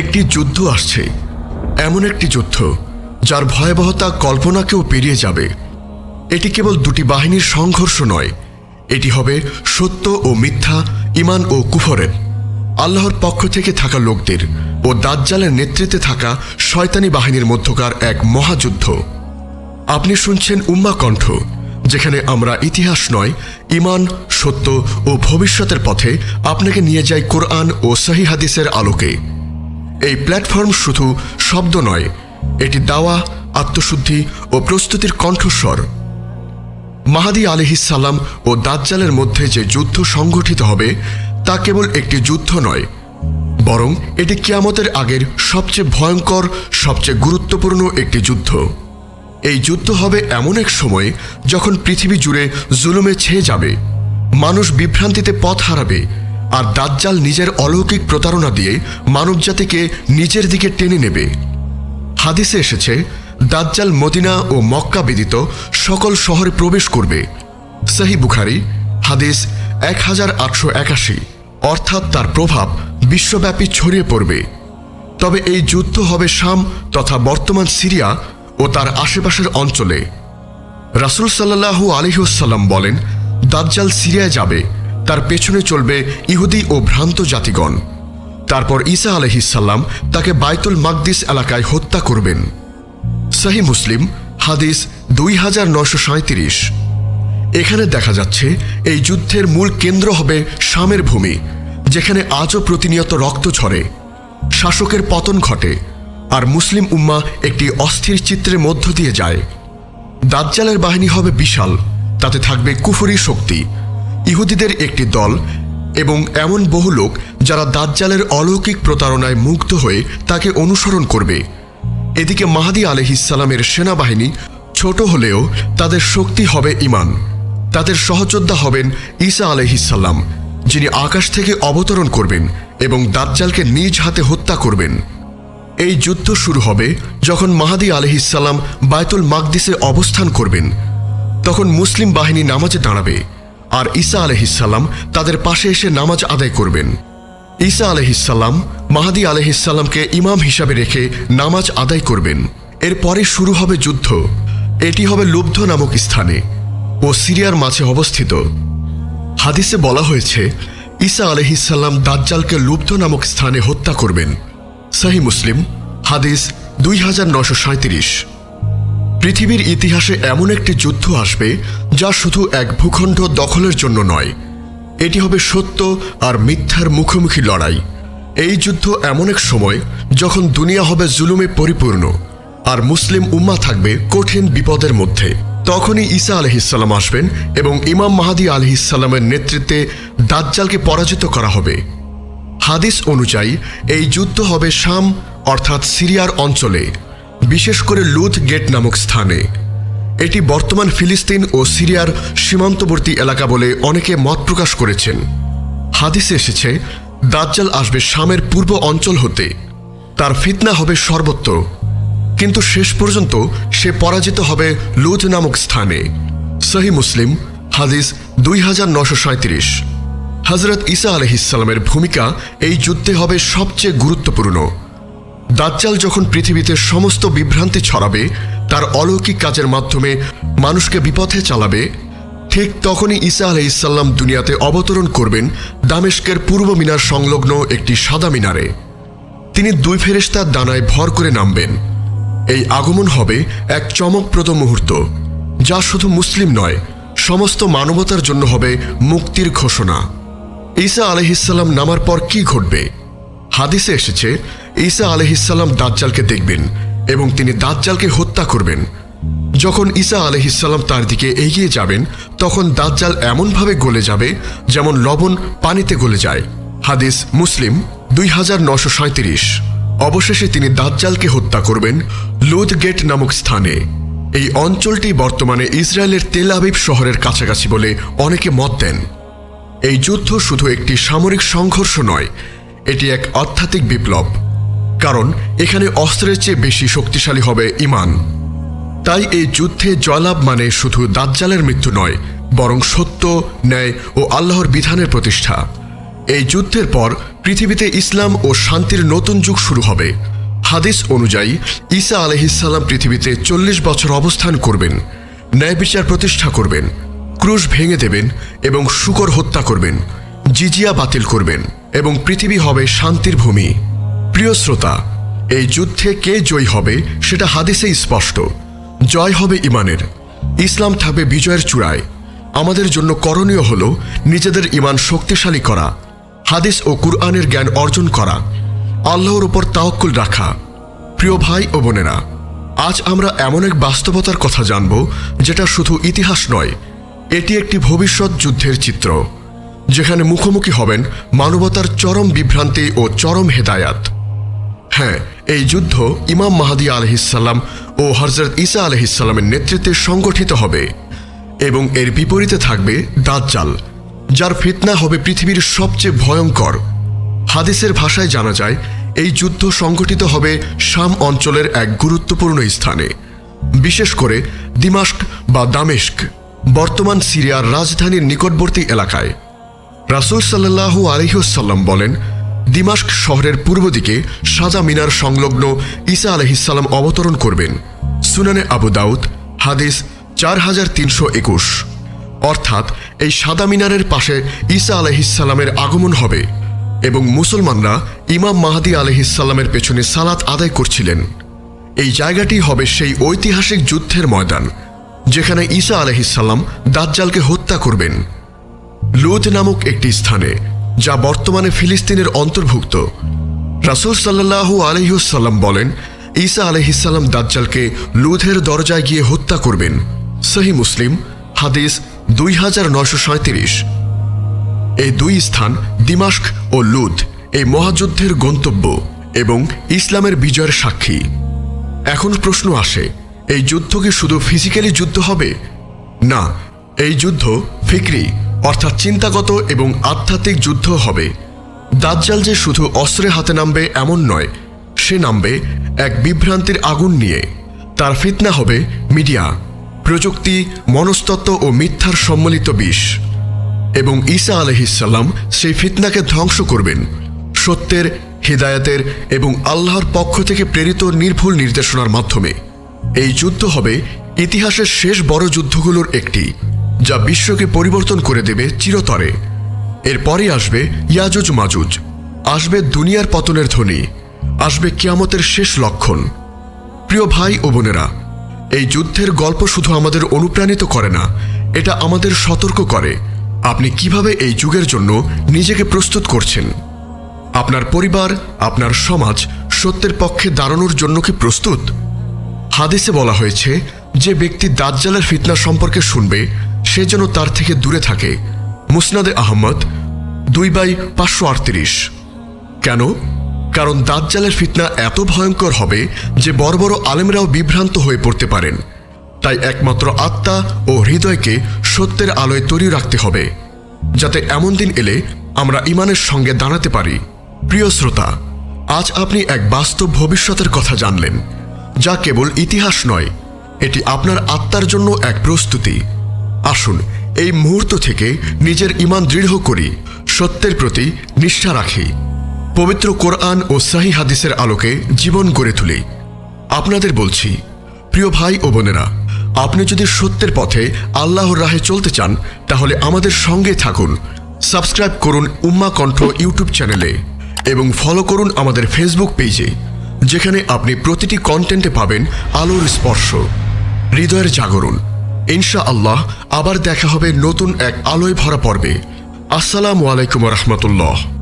একটি যুদ্ধ আসছে। এমন একটি যুদ্ধ, যার ভয়াবহতা কল্পনাকেও পেরিয়ে যাবে। এটি কেবল দুটি বাহিনীর সংঘর্ষ নয়, এটি হবে সত্য ও মিথ্যা ইমান ও কুফরের। আল্লাহর পক্ষ থেকে থাকা লোকদের ও দাজ্জালের নেতৃত্বে থাকা শয়তানি বাহিনীর মধ্যকার এক মহাযুদ্ধ। আপনি শুনছেন উম্মা কণ্ঠ, যেখানে আমরা ইতিহাস নয় ইমান সত্য ও ভবিষ্যতের পথে আপনাকে নিয়ে যাই কোরআন ও সহি হাদিসের আলোকে। এই প্ল্যাটফর্ম শুধু শব্দ নয়, এটি দাওয়া, আত্মশুদ্ধি ও প্রস্তুতির কণ্ঠস্বর। মাহাদি আলিহিসাল্লাম ও দাজ্জালের মধ্যে যে যুদ্ধ সংগঠিত হবে, তা কেবল একটি যুদ্ধ নয়, বরং এটি কিয়ামতের আগের সবচেয়ে ভয়ঙ্কর, সবচেয়ে গুরুত্বপূর্ণ একটি যুদ্ধ। এই যুদ্ধ হবে এমন এক সময় যখন পৃথিবী জুড়ে জুলুমে ছেয়ে যাবে, মানুষ বিভ্রান্তিতে পথ হারাবে আর দাজ্জাল নিজের অলৌকিক প্রতারণা দিয়ে মানবজাতিকে নিজের দিকে টেনে নেবে। হাদিসে এসেছে, দাজ্জাল মদিনা ও মক্কা ব্যতীত সকল শহরে প্রবেশ করবে। সাহি বুখারি, হাদিস এক হাজার আটশো একাশি। অর্থাৎ তার প্রভাব বিশ্বব্যাপী ছড়িয়ে পড়বে। তবে এই যুদ্ধ হবে শাম তথা বর্তমান সিরিয়া ও তার আশেপাশের অঞ্চলে। রাসুল সাল্লাহু আলিহাসাল্লাম বলেন, দাজ্জাল সিরিয়ায় যাবে। তার পেছনে চলবে ইহুদি ও ভ্রান্ত জাতিগণ। তারপর ঈসা আলহিসাল্লাম তাকে বাইতুল মাকদিস এলাকায় হত্যা করবেন। সাহি মুসলিম, হাদিস দুই হাজার নশো সাঁত্রিশ এখানে দেখা যাচ্ছে, এই যুদ্ধের মূল কেন্দ্র হবে শামের ভূমি, যেখানে আজও প্রতিনিয়ত রক্ত ঝরে। শাসকের পতন ঘটে, আর মুসলিম উম্মা একটি অস্থির চিত্রের মধ্য দিয়ে যায়। দাজ্জালের বাহিনী হবে বিশাল, তাতে থাকবে কুফরি শক্তি ইহুদিদের একটি দল এবং এমন বহু লোক যারা দাজ্জালের অলৌকিক প্রতারণায় মুগ্ধ হয়ে তাকে অনুসরণ করবে। এদিকে মাহাদি আলহিসাল্লামের সেনাবাহিনী ছোট হলেও তাদের শক্তি হবে ইমান তাদের সহযোদ্ধা হবেন ঈসা আলহিসাল্লাম যিনি আকাশ থেকে অবতরণ করবেন এবং দাজ্জালকে নিজ হাতে হত্যা করবেন। এই যুদ্ধ শুরু হবে যখন মাহাদি আলহিসাল্লাম বায়তুল মাকদিসে অবস্থান করবেন। তখন মুসলিম বাহিনী নামাজে দাঁড়াবে। আর ঈসা আলহিসাল্লাম তাদের পাশে এসে নামাজ আদায় করবেন। ঈসা আলহিসাল্লাম মাহাদি আলহিসাল্লামকে ইমাম হিসাবে রেখে নামাজ আদায় করবেন। এরপরে শুরু হবে যুদ্ধ। এটি হবে লুব্ধ নামক স্থানে ও সিরিয়ার মাঝে অবস্থিত। হাদিসে বলা হয়েছে, ঈসা আলহিসাল্লাম দাজ্জালকে লুব্ধ নামক স্থানে হত্যা করবেন। সাহি মুসলিম, হাদিস দুই হাজার নশো পৃথিবীর ইতিহাসে এমন একটি যুদ্ধ আসবে যা শুধু এক ভূখণ্ড দখলের জন্য নয়, এটি হবে সত্য আর মিথ্যার মুখোমুখি লড়াই। এই যুদ্ধ এমন এক সময় যখন দুনিয়া হবে জুলুমে পরিপূর্ণ আর মুসলিম উম্মা থাকবে কঠিন বিপদের মধ্যে। তখনই ঈসা আলহিসাল্লাম আসবেন এবং ইমাম মাহাদি আলহিসাল্লামের নেতৃত্বে দাজ্জালকে পরাজিত করা হবে। হাদিস অনুযায়ী, এই যুদ্ধ হবে শাম, অর্থাৎ সিরিয়ার অঞ্চলে, বিশেষ করে লুথ গেট নামক স্থানে। এটি বর্তমান ফিলিস্তিন ও সিরিয়ার সীমান্তবর্তী এলাকা বলে অনেকে মত প্রকাশ করেছেন। হাদিসে এসেছে, দাজ্জাল আসবে শামের পূর্ব অঞ্চল হতে। তার ফিতনা হবে সর্বত্র। কিন্তু শেষ পর্যন্ত সে পরাজিত হবে লুথ নামক স্থানে। সহি মুসলিম, হাদিস দুই হাজার নশো সাঁত্রিশ হজরত ঈসা আলহিসাল্লামের ভূমিকা এই যুদ্ধে হবে সবচেয়ে গুরুত্বপূর্ণ। দাজ্জাল যখন পৃথিবীতে সমস্ত বিভ্রান্তি ছড়াবে তার অলৌকিক কাজের মাধ্যমে মানুষকে বিপথে চালাবে, ঠিক তখনই ঈসা আলহিসাল্লাম দুনিয়াতে অবতরণ করবেন দামেস্কের পূর্ব মিনার সংলগ্ন একটি সাদা মিনারে। তিনি দুই ফেরেস্তার দানায় ভর করে নামবেন। এই আগমন হবে এক চমকপ্রদ মুহূর্ত, যা শুধু মুসলিম নয়, সমস্ত মানবতার জন্য হবে মুক্তির ঘোষণা। ঈসা আলহিসাল্লাম নামার পর কি ঘটবে? হাদিসে এসেছে, ঈসা আলহিসাল্লাম দাজ্জালকে দেখবেন এবং তিনি দাজ্জালকে হত্যা করবেন। যখন ঈসা আলহিসাল্লাম তার দিকে এগিয়ে যাবেন, তখন দাজ্জাল এমনভাবে গলে যাবে যেমন লবণ পানিতে গলে যায়। হাদিস মুসলিম দুই হাজার নশো সাঁত্রিশ অবশেষে তিনি দাজ্জালকে হত্যা করবেন লুদ গেট নামক স্থানে। এই অঞ্চলটি বর্তমানে ইসরায়েলের তেল আবিব শহরের কাছাকাছি বলে অনেকে মত দেন। এই যুদ্ধ শুধু একটি সামরিক সংঘর্ষ নয়, এটি এক আধ্যাত্মিক বিপ্লব। কারণ এখানে অস্ত্রের চেয়ে বেশি শক্তিশালী হবে ইমান। তাই এই যুদ্ধে জয়লাভ মানে শুধু দাজ্জালের মৃত্যু নয়, বরং সত্য, ন্যায় ও আল্লাহর বিধানের প্রতিষ্ঠা। এই যুদ্ধের পর পৃথিবীতে ইসলাম ও শান্তির নতুন যুগ শুরু হবে। হাদিস অনুযায়ী, ঈসা আলহিসাল্লাম পৃথিবীতে চল্লিশ বছর অবস্থান করবেন, ন্যায় বিচার প্রতিষ্ঠা করবেন, ক্রুশ ভেঙে দেবেন এবং শুকর হত্যা করবেন, জিজিয়া বাতিল করবেন এবং পৃথিবী হবে শান্তির ভূমি। প্রিয় শ্রোতা, এই যুদ্ধে কে জয়ী হবে সেটা হাদিসে স্পষ্ট। জয় হবে ইমানের। ইসলাম থাকবে বিজয়ের চূড়ায়। আমাদের জন্য করণীয় হল নিজেদের ইমান শক্তিশালী করা, হাদিস ও কুরআনের জ্ঞান অর্জন করা, আল্লাহর উপর তাওক্কুল রাখা। প্রিয় ভাই ও বোনেরা, আজ আমরা এমন এক বাস্তবতার কথা জানব যেটা শুধু ইতিহাস নয়, এটি একটি ভবিষ্যৎ যুদ্ধের চিত্র, যেখানে মুখোমুখি হবেন মানবতার চরম বিভ্রান্তি ও চরম হেদায়াত। হ্যাঁ এই যুদ্ধ ইমাম মাহাদি আলহিসাল্লাম ও হজরত ইসা আলহিসাল্লামের নেতৃত্বে সংগঠিত হবে এবং এর বিপরীতে থাকবে দাজ্জাল, যার ফিতনা হবে পৃথিবীর সবচেয়ে ভয়ঙ্কর। হাদিসের ভাষায় জানা যায়, এই যুদ্ধ সংগঠিত হবে শাম অঞ্চলের এক গুরুত্বপূর্ণ স্থানে, বিশেষ করে দিমাস্ক বা দামেস্ক, বর্তমান সিরিয়ার রাজধানীর নিকটবর্তী এলাকায়। রাসুল সাল্লাহ আলহিউসাল্লাম বলেন দিমাস্ক শহরের পূর্ব দিকে সাদা মিনার সংলগ্ন ঈসা আলহিসাল্লাম অবতরণ করবেন। সুনানে আবু দাউদ, হাদিস চার হাজার তিনশো একুশ। অর্থাৎ এই সাদা মিনারের পাশে ঈসা আলহিসাল্লামের আগমন হবে এবং মুসলমানরা ইমাম মাহাদি আলহিসাল্লামের পেছনে সালাত আদায় করছিলেন। এই জায়গাটি হবে সেই ঐতিহাসিক যুদ্ধের ময়দান, যেখানে ঈসা আলহিসাল্লাম দাজ্জালকে হত্যা করবেন। লুদ নামক একটি স্থানে যা বর্তমানে ফিলিস্তিনের অন্তর্ভুক্ত। রাসুল সাল্লাহু আলহিউসাল্লাম বলেন, ঈসা আলহিসাল্লাম দাজ্জালকে লুধের দরজায় গিয়ে হত্যা করবেন। সহি মুসলিম, হাদিস দুই হাজার নয়শো সাঁত্রিশ এই দুই স্থান, দিমাস্ক ও লুদ এই মহাযুদ্ধের গন্তব্য এবং ইসলামের বিজয়ের সাক্ষী। এখন প্রশ্ন আসে, এই যুদ্ধ কি শুধু ফিজিক্যালি যুদ্ধ হবে? না, এই যুদ্ধ ফিক্রি। অর্থাৎ চিন্তাগত এবং আধ্যাত্মিক যুদ্ধ হবে। দাজ্জাল যে শুধু অস্ত্রে হাতে নামবে এমন নয়, সে নামবে এক বিভ্রান্তির আগুন নিয়ে। তার ফিতনা হবে মিডিয়া, প্রযুক্তি, মনস্তত্ত্ব ও মিথ্যার সম্মিলিত বিষ। এবং ঈসা আলহিসাল্লাম সেই ফিতনাকে ধ্বংস করবেন, সত্যের, হৃদায়তের এবং আল্লাহর পক্ষ থেকে প্রেরিত নির্ভুল নির্দেশনার মাধ্যমে। এই যুদ্ধ হবে ইতিহাসের শেষ বড় যুদ্ধগুলোর একটি। যা বিশ্বকে পরিবর্তন করে দেবে চিরতরে। এরপরই আসবে ইয়াজুজ মাজুজ। আসবে দুনিয়ার পতনের ধ্বনি। আসবে কিয়ামতের শেষ লক্ষণ। প্রিয় ভাই ও বোনেরা, এই যুদ্ধের গল্প শুধু আমাদের অনুপ্রাণিত করে না, এটা আমাদের সতর্ক করে। আপনি কীভাবে এই যুগের জন্য নিজেকে প্রস্তুত করছেন? আপনার পরিবার, আপনার সমাজ সত্যের পক্ষে দাঁড়ানোর জন্য কি প্রস্তুত? হাদিসে বলা হয়েছে, যে ব্যক্তি দাজ্জালের ফিতনা সম্পর্কে শুনবে সে যেন তার থেকে দূরে থাকে। মুসনাদে আহমদ দুই বাই পাঁচশো আটত্রিশ। কেন? কারণ দাজ্জালের ফিতনা এত ভয়ঙ্কর হবে যে বড় বড় আলেমরাও বিভ্রান্ত হয়ে পড়তে পারেন। তাই একমাত্র আত্মা ও হৃদয়কে সত্যের আলোয় তৈরি রাখতে হবে। যাতে এমন দিন এলে আমরা ইমানের সঙ্গে দাঁড়াতে পারি। প্রিয় শ্রোতা, আজ আপনি এক বাস্তব ভবিষ্যতের কথা জানলেন, যা কেবল ইতিহাস নয়, এটি আপনার আত্মার জন্য এক প্রস্তুতি। আসুন, এই মুহূর্ত থেকে নিজের ইমান দৃঢ় করি, সত্যের প্রতি নিষ্ঠা রাখি। পবিত্র কোরআন ও সাহি হাদিসের আলোকে জীবন গড়ে তুলি। আপনাদের বলছি, প্রিয় ভাই ও বোনেরা, আপনি যদি সত্যের পথে আল্লাহর রাহে চলতে চান, তাহলে আমাদের সঙ্গে থাকুন। সাবস্ক্রাইব করুন উম্মা কণ্ঠ ইউটিউব চ্যানেলে এবং ফলো করুন আমাদের ফেসবুক পেজে, যেখানে আপনি প্রতিটি কন্টেন্টে পাবেন আলোর স্পর্শ। হৃদয়ের জাগরণ। ইনশা আল্লাহ আবার দেখা হবে নতুন এক আলোয় ভরা পর্বে। আসসালামু আলাইকুম রহমতুল্লাহ।